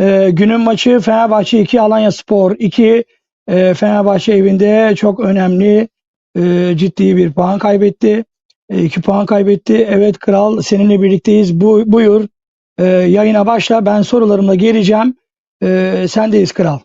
Ee, günün maçı Fenerbahçe 2 Alanya Spor 2 Ee, Fenerbahçe evinde çok önemli e, ciddi bir puan kaybetti. 2 puan kaybetti. Evet kral seninle birlikteyiz. Bu, buyur. Ee, yayına başla. Ben sorularımla geleceğim. Ee, sendeyiz kral.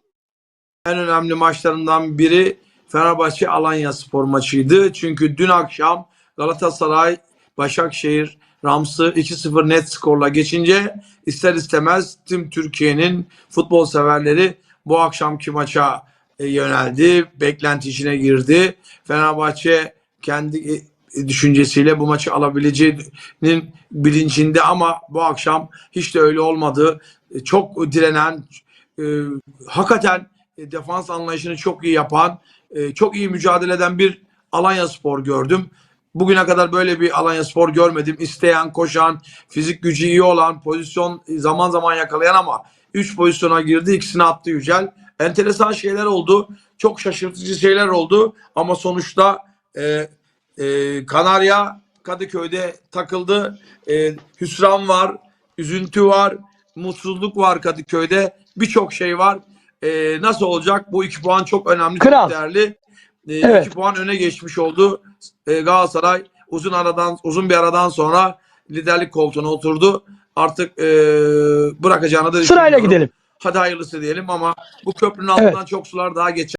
en önemli maçlarından biri Fenerbahçe Alanya Spor maçıydı. Çünkü dün akşam Galatasaray Başakşehir Rams'ı 2-0 net skorla geçince ister istemez tüm Türkiye'nin futbol severleri bu akşamki maça e, yöneldi. Beklenti içine girdi. Fenerbahçe kendi e, düşüncesiyle bu maçı alabileceğinin bilincinde ama bu akşam hiç de öyle olmadı. E, Çok direnen, hakikaten defans anlayışını çok iyi yapan, çok iyi mücadele eden bir Alanya Spor gördüm. Bugüne kadar böyle bir Alanya Spor görmedim. İsteyen, koşan, fizik gücü iyi olan, pozisyon zaman zaman yakalayan ama 3 pozisyona girdi. ikisini attı Yücel. Enteresan şeyler oldu. Çok şaşırtıcı şeyler oldu. Ama sonuçta e, e, Kanarya Kadıköy'de takıldı. E, hüsran var, üzüntü var, mutsuzluk var Kadıköy'de. Birçok şey var. E, nasıl olacak? Bu iki puan çok önemli, Kral. çok değerli. E, Evet. İki puan öne geçmiş oldu. E, Galatasaray uzun aradan uzun bir aradan sonra liderlik koltuğuna oturdu. Artık e, bırakacağını da Sırayla gidelim. Hadi hayırlısı diyelim ama bu köprünün altından çok sular daha geçer.